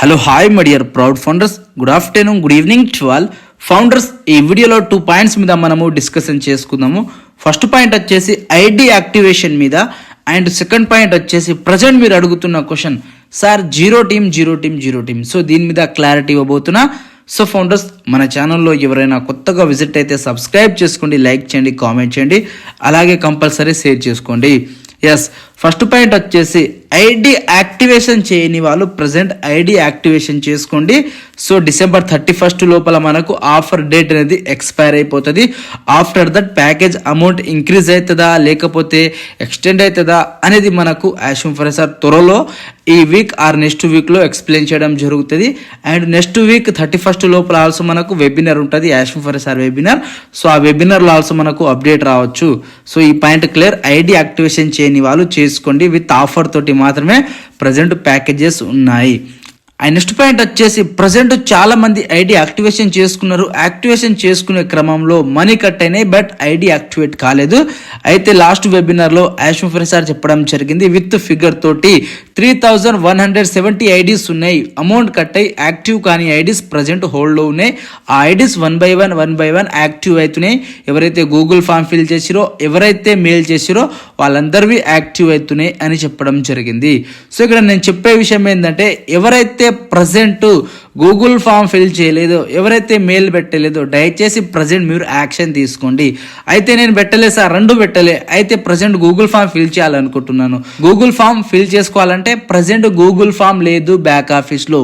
Hello hi my dear proud founders good afternoon good evening to all founders ఈ వీడియోలో two points మీద మనము discussion చేసుకుందాము. First point వచ్చేసి ఐడి యాక్టివేషన్ మీద. అండ్ సెకండ్ పాయింట్ వచ్చేసి ప్రజెంట్ మీరు అడుగుతున్న question sir zero team zero team zero team so దీని మీద క్లారిటీ ఇవ్వబోతున్నా. సో ఫౌండర్స్ మన ఛానల్లో ఎవరైనా కొత్తగా విజిట్ అయితే సబ్స్క్రైబ్ చేసుకోండి లైక్ చేయండి కామెంట్ చేయండి. అలాగే కంపల్సరీ షేర్ చేసుకోండి. ఎస్ ఫస్ట్ పాయింట్ వచ్చేసి ఐడి యాక్టివేషన్ చేయని వాళ్ళు ప్రజెంట్ ఐడి యాక్టివేషన్ చేసుకోండి. సో డిసెంబర్ థర్టీ ఫస్ట్ లోపల మనకు ఆఫర్ డేట్ అనేది ఎక్స్పైర్ అయిపోతుంది. After that package amount increase అవుతుందా లేకపోతే ఎక్స్టెండ్ అవుతుందా అనేది మనకు యాషం ఫరెసార్ త్వరలో ఈ వీక్ ఆర్ నెక్స్ట్ వీక్లో ఎక్స్ప్లెయిన్ చేయడం జరుగుతుంది. And next week thirty first లోపల ఆల్సో మనకు వెబినార్ ఉంటుంది యాషం ఫరెసార్ వెబినార్ సో ఆ వెబినార్లో ఆల్సో మనకు అప్డేట్ రావచ్చు. సో ఈ పాయింట్ క్లియర్ ఐడి యాక్టివేషన్ చేయని వాళ్ళు చేసుకోండి విత్ ఆఫర్ తోటి మాత్రమే ప్రజెంట్ ప్యాకేజెస్ ఉన్నాయి. అండ్ నెక్స్ట్ పాయింట్ వచ్చేసి ప్రజెంట్ చాలా మంది ఐడి యాక్టివేషన్ చేసుకున్నారు. యాక్టివేషన్ చేసుకునే క్రమంలో మనీ కట్ అయినాయి బట్ ఐడి యాక్టివేట్ కాలేదు. అయితే లాస్ట్ వెబినార్లో యాష్మఫర్ ప్రసాద్ చెప్పడం జరిగింది. విత్ ఫిగర్ తోటి three thousand one hundred seventy IDs ఉన్నాయి. అమౌంట్ కట్ అయ్యి యాక్టివ్ కానీ ఐడీస్ ప్రజెంట్ హోల్డ్లో ఉన్నాయి. ఆ IDs one by one one by one active అవుతున్నాయి ఎవరైతే గూగుల్ ఫామ్ ఫిల్ చేసిరో ఎవరైతే మెయిల్ చేసిరో వాళ్ళందరివి యాక్టివ్ అవుతున్నాయి అని చెప్పడం జరిగింది. సో ఇక్కడ నేను చెప్పే విషయం ఏంటంటే ఎవరైతే ప్రజెంట్ గూగుల్ ఫామ్ ఫిల్ చేయలేదో ఎవరైతే మెయిల్ పెట్టలేదో దయచేసి ప్రజెంట్ మీరు యాక్షన్ తీసుకోండి. అయితే నేను పెట్టలేదు సార్ రెండు పెట్టలే. అయితే ప్రజెంట్ గూగుల్ ఫామ్ ఫిల్ చేయాలనుకుంటున్నాను. గూగుల్ ఫామ్ ఫిల్ చేసుకోవాలంటే ప్రజెంట్ గూగుల్ ఫామ్ లేదు బ్యాక్ ఆఫీస్లో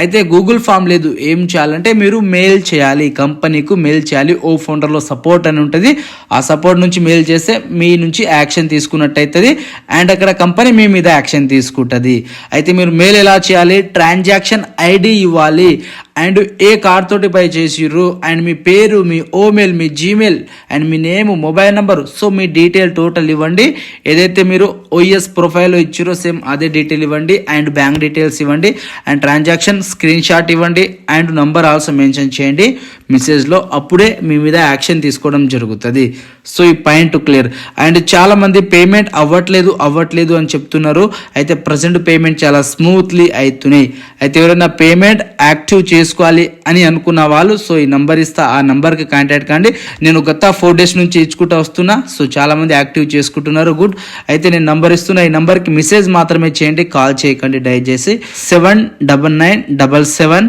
అయితే గూగుల్ ఫామ్ లేదు ఏం చేయాలంటే మీరు మెయిల్ చేయాలి కంపెనీకు మెయిల్ చేయాలి ఓ ఫోల్డర్లో సపోర్ట్ అని ఉంటుంది. ఆ సపోర్ట్ నుంచి మెయిల్ చేస్తే మీ నుంచి యాక్షన్ తీసుకున్నట్టు అవుతుంది అండ్ అక్కడ కంపెనీ మీ మీద యాక్షన్ తీసుకుంటుంది. అయితే మీరు మెయిల్ ఎలా చేయాలి? ట్రాన్సాక్షన్ ఐడి ఇవ్వాలి. valer అండ్ ఏ కార్ తోటి పై చేసిర్రు? అండ్ మీ పేరు మీ ఓమెయిల్ మీ జీమెయిల్ అండ్ మీ నేమ్ మొబైల్ నెంబర్. సో మీ డీటెయిల్ టోటల్ ఇవ్వండి. ఏదైతే మీరు ఓఎస్ ప్రొఫైల్ ఇచ్చారో సేమ్ అదే డీటెయిల్ ఇవ్వండి. అండ్ బ్యాంక్ డీటెయిల్స్ ఇవ్వండి. అండ్ ట్రాన్సాక్షన్ స్క్రీన్ షాట్ ఇవ్వండి. అండ్ నంబర్ ఆల్సో మెన్షన్ చేయండి. మెసేజ్లో అప్పుడే మీ మీద యాక్షన్ తీసుకోవడం జరుగుతుంది. సో ఈ పాయింట్ క్లియర్. అండ్ చాలామంది పేమెంట్ అవ్వట్లేదు అవ్వట్లేదు అని చెప్తున్నారు. అయితే ప్రజెంట్ పేమెంట్ చాలా స్మూత్లీ అవుతున్నాయి అయితే ఎవరైనా పేమెంట్ యాక్టివ్ చేసుకోవాలి అని అనుకున్న వాళ్ళు సో ఈ నంబర్ ఇస్తా ఆ నంబర్కి కాంటాక్ట్ కండి. నేను గత ఫోర్ డేస్ నుంచి ఇచ్చుకుంటూ వస్తున్నా సో చాలామంది యాక్టివ్ చేసుకుంటున్నారు గుడ్. అయితే నేను నంబర్ ఇస్తున్నా ఈ నంబర్కి మెసేజ్ మాత్రమే చేయండి కాల్ చేయకండి దయచేసి. Seven double nine double seven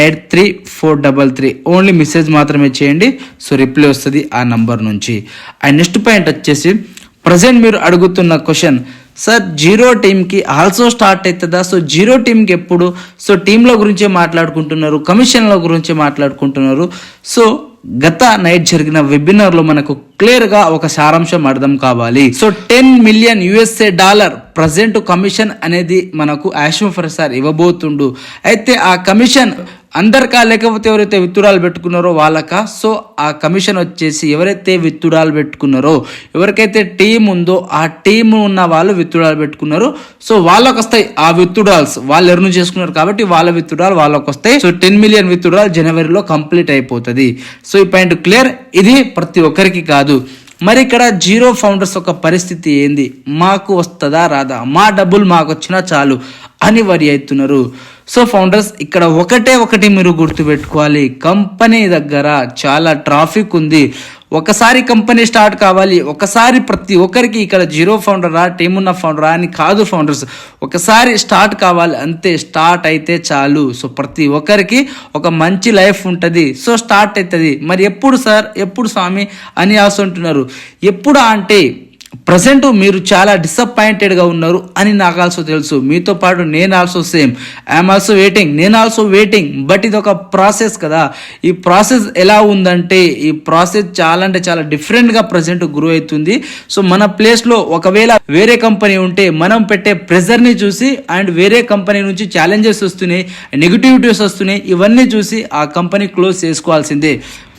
eight three four double three. Only message మాత్రమే చేయండి సో రిప్లై వస్తుంది ఆ నంబర్ నుంచి. అండ్ నెక్స్ట్ పాయింట్ వచ్చేసి ప్రజెంట్ మీరు అడుగుతున్న క్వశ్చన్ సార్ జీరో టీమ్కి ఆల్సో స్టార్ట్ అవుతుందా సో జీరో టీంకి ఎప్పుడు? సో టీంల గురించే మాట్లాడుకుంటున్నారు కమిషన్ల గురించే మాట్లాడుకుంటున్నారు. సో గత నైట్ జరిగిన వెబినార్లో మనకు క్లియర్గా ఒక సారాంశం అర్థం కావాలి. So ten million USA dollar present commission అనేది మనకు యాష్మఫర్ సార్ ఇవ్వబోతుండు. అయితే ఆ కమిషన్ అందరికా లేకపోతే ఎవరైతే విత్తుడాలు పెట్టుకున్నారో వాళ్ళకా? సో ఆ కమిషన్ వచ్చేసి ఎవరైతే విత్తుడాలు పెట్టుకున్నారో ఎవరికైతే టీం ఉందో ఆ టీం ఉన్న వాళ్ళు విత్తుడాలు పెట్టుకున్నారు. సో వాళ్ళకి వస్తాయి ఆ విత్తుడాల్స్. వాళ్ళు ఎర్న్ చేసుకున్నారు కాబట్టి వాళ్ళ విత్తుడాలు వాళ్ళకి వస్తాయి సో టెన్ మిలియన్ విత్తుడాలు జనవరిలో కంప్లీట్ అయిపోతుంది. సో ఈ పాయింట్ క్లియర్? ఇది ప్రతి ఒక్కరికి కాదు. మరి ఇక్కడ జీరో ఫౌండర్స్ ఒక పరిస్థితి ఏంది? మాకు వస్తుందా రాదా? మా డబ్బులు మాకు వచ్చినా చాలు. అని వరి అవుతున్నారు. సో ఫౌండర్స్ ఇక్కడ ఒకటే ఒకటి మీరు గుర్తుపెట్టుకోవాలి. కంపెనీ దగ్గర చాలా ట్రాఫిక్ ఉంది. ఒకసారి కంపెనీ స్టార్ట్ కావాలి. ఒకసారి ప్రతి ఒక్కరికి ఇక్కడ జీరో ఫౌండరా టీమ్ ఉన్న ఫౌండరా అని కాదు ఫౌండర్స్ ఒకసారి స్టార్ట్ కావాలి. అంతే స్టార్ట్ అయితే చాలు. సో ప్రతి ఒక్కరికి ఒక మంచి లైఫ్ ఉంటుంది. సో స్టార్ట్ అవుతుంది. మరి ఎప్పుడు సార్ ఎప్పుడు స్వామి? అని ఆశంటున్నారు ఎప్పుడు అంటే ప్రజెంట్ మీరు చాలా డిసప్పాయింటెడ్గా ఉన్నారు అని నాకు ఆల్సో తెలుసు. మీతో పాటు నేను also same I'm also waiting నేను ఆల్సో వెయిటింగ్ బట్ ఇది ఒక ప్రాసెస్ కదా. ఈ ప్రాసెస్ ఎలా ఉందంటే ఈ ప్రాసెస్ చాలా అంటే చాలా డిఫరెంట్గా ప్రజెంట్ గ్రో అవుతుంది. సో మన ప్లేస్లో ఒకవేళ వేరే కంపెనీ ఉంటే మనం పెట్టే ప్రెజర్ని చూసి అండ్ వేరే కంపెనీ నుంచి ఛాలెంజెస్ వస్తున్నాయి నెగిటివిటీస్ వస్తున్నాయి ఇవన్నీ చూసి ఆ కంపెనీ క్లోజ్ చేసుకోవాల్సిందే.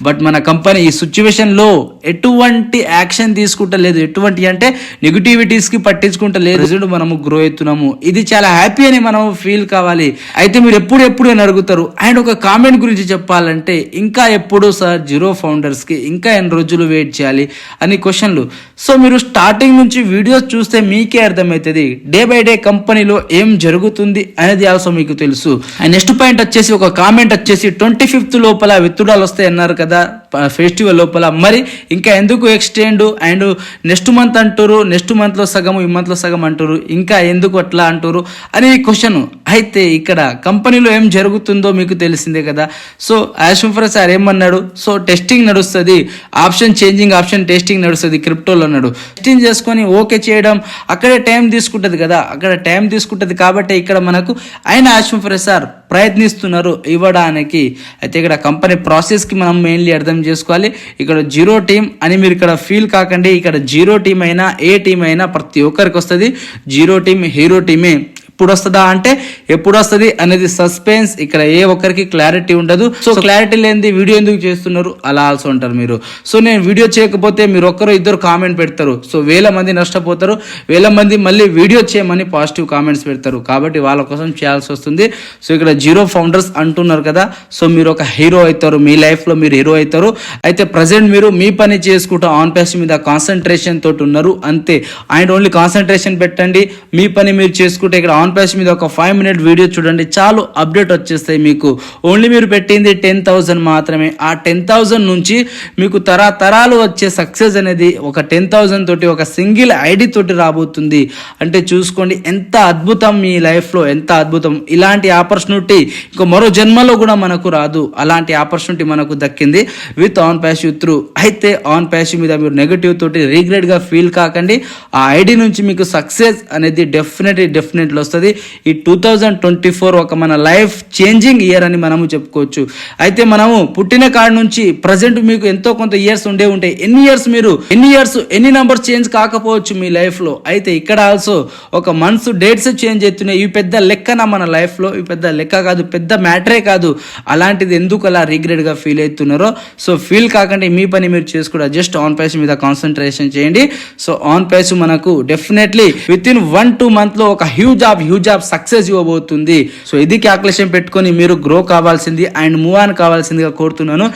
బట్ మన కంపెనీ ఈ సిచ్యువేషన్లో ఎటువంటి యాక్షన్ తీసుకుంటలేదు. ఎటువంటి అంటే నెగిటివిటీస్కి పట్టించుకుంటలేదు. రిజల్ట్ మనము గ్రో అవుతున్నాము ఇది చాలా హ్యాపీ అని మనం ఫీల్ కావాలి. అయితే మీరు ఎప్పుడు ఎప్పుడు అని అడుగుతారు. అండ్ ఒక కామెంట్ గురించి చెప్పాలంటే ఇంకా ఎప్పుడు సార్ జీరో ఫౌండర్స్కి ఇంకా ఎన్ని రోజులు వెయిట్ చేయాలి అని క్వశ్చన్లు. సో మీరు స్టార్టింగ్ నుంచి వీడియోస్ చూస్తే మీకే అర్థమవుతుంది. డే బై డే కంపెనీలో ఏం జరుగుతుంది అనేది ఆల్సో మీకు తెలుసు. అండ్ నెక్స్ట్ పాయింట్ వచ్చేసి ఒక కామెంట్ వచ్చేసి ట్వంటీ ఫిఫ్త్ లోపల విత్తుడాలు వస్తాయి అన్నారు కదా. that ఫెస్టివల్ లోపల. మరి ఇంకా ఎందుకు ఎక్స్టెండ్ అండ్ నెక్స్ట్ మంత్ అంటారు నెక్స్ట్ మంత్లో సగం ఈ మంత్లో సగం అంటారు ఇంకా ఎందుకు అట్లా అంటారు అనే క్వశ్చన్ అయితే ఇక్కడ కంపెనీలో ఏం జరుగుతుందో మీకు తెలిసిందే కదా. సో యాష్ఫర్ సార్ ఏమన్నాడు? సో టెస్టింగ్ నడుస్తుంది. ఆప్షన్ చేంజింగ్ ఆప్షన్ టెస్టింగ్ నడుస్తుంది. క్రిప్టోలో అన్నాడు. టెస్టింగ్ చేసుకొని ఓకే చేయడం. అక్కడే టైం తీసుకుంటుంది కదా. అక్కడ టైం తీసుకుంటుంది కాబట్టి ఇక్కడ మనకు ఆయన యాష్ఫర్ సార్ ప్రయత్నిస్తున్నారు ఇవ్వడానికి. అయితే ఇక్కడ కంపెనీ ప్రాసెస్కి మనం మెయిన్లీ అర్థం చేసుకోవాలి. ఇక్కడ జీరో టీం అని మీరు ఇక్కడ ఫీల్ కాకండి. ఇక్కడ జీరో టీం అయినా ఏ టీం అయినా ప్రతి ఒక్కరికి వస్తుంది. జీరో టీం హీరో టీమే. ఎప్పుడు వస్తుందా అంటే ఎప్పుడు వస్తుంది అనేది సస్పెన్స్. ఇక్కడ ఏ ఒక్కరికి క్లారిటీ ఉండదు. సో క్లారిటీ లేనిది వీడియో ఎందుకు చేస్తున్నారు? అలా ఆల్సో ఉంటారు మీరు. సో నేను వీడియో చేయకపోతే మీరు ఒక్కరు ఇద్దరు కామెంట్ పెడతారు. సో వేల మంది నష్టపోతారు. వేల మంది మళ్ళీ వీడియో చేయమని పాజిటివ్ కామెంట్స్ పెడతారు. కాబట్టి వాళ్ళ కోసం చేయాల్సి వస్తుంది. సో ఇక్కడ జీరో ఫౌండర్స్ అంటున్నారు కదా. సో మీరు ఒక హీరో అవుతారు. మీ లైఫ్లో మీరు హీరో అవుతారు. అయితే ప్రజెంట్ మీరు మీ పని చేసుకుంటూ ఆన్ పేస్ మీద కాన్సన్ట్రేషన్ తోటి ఉన్నారు. అంతే. అండ్ ఓన్లీ కాన్సన్ట్రేషన్ పెట్టండి. మీ పని మీరు చేసుకుంటే ఇక్కడ ఆన్ పేస్ మీద ఒక ఫైవ్ మినిట్ వీడియో చూడండి. చాలు అప్డేట్ వచ్చేస్తాయి మీకు. ఓన్లీ మీరు పెట్టింది టెన్ థౌసండ్ మాత్రమే. ఆ టెన్ థౌసండ్ నుంచి మీకు తరతరాలు వచ్చే సక్సెస్ అనేది ఒక టెన్ థౌసండ్ తోటి ఒక సింగిల్ ఐడి తోటి రాబోతుంది. అంటే చూసుకోండి ఎంత అద్భుతం మీ లైఫ్లో ఎంత అద్భుతం. ఇలాంటి ఆపర్చునిటీ ఇంకో మరో జన్మలో కూడా మనకు రాదు. అలాంటి ఆపర్చునిటీ మనకు దక్కింది విత్ ఆన్ ప్యాష్ త్రూ అయితే ఆన్ ప్యాష్ మీద మీరు నెగటివ్ తోటి రీగ్రెట్గా ఫీల్ కాకండి. ఆ ఐడి నుంచి మీకు సక్సెస్ అనేది డెఫినెట్లీ డెఫినెట్లీ వస్తుంది. ఈ టూ థౌజండ్ ట్వంటీ ఫోర్ ఒక మన లైఫ్ చేంజింగ్ ఇయర్ అని మనము చెప్పుకోవచ్చు. అయితే మనము పుట్టిన కాడ నుంచి ప్రజెంట్ మీకు ఎంతో కొంత ఇయర్స్ ఉండే ఉంటాయి ఎన్ని ఇయర్స్ మీరు ఎన్ని ఇయర్స్ ఎన్ని నంబర్స్ చేంజ్ కాకపోవచ్చు మీ లైఫ్లో అయితే ఇక్కడ ఆల్సో ఒక మంత్స్ డేట్స్ చేంజ్ అవుతున్నాయి. ఇవి పెద్ద లెక్కన మన లైఫ్లో ఇవి పెద్ద లెక్క కాదు పెద్ద మ్యాటరే కాదు. అలాంటిది ఎందుకు అలా గా ఫీల్ అవుతున్నారో? సో ఫీల్ కాకుండా మీ పని మీరు చేసుకుంటా జస్ట్ ఆన్ పైస్ మీద కాన్సన్ట్రేషన్ చేయండి. సో ఆన్ పేస్ మనకు definitely with in one two మంత్లో ఒక huge job huge job success ఇవ్వబోతుంది. So ఇది క్యాల్కులేషన్ పెట్టుకొని మీరు గ్రో కావాల్సింది అండ్ మూవ్ ఆన్ కావాల్సిందిగా కోరుతున్నాను.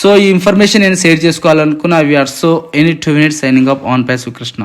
సో ఈ ఇన్ఫర్మేషన్ నేను share చేసుకోవాలనుకున్నా we are so any two minutes signing up on passive Krishna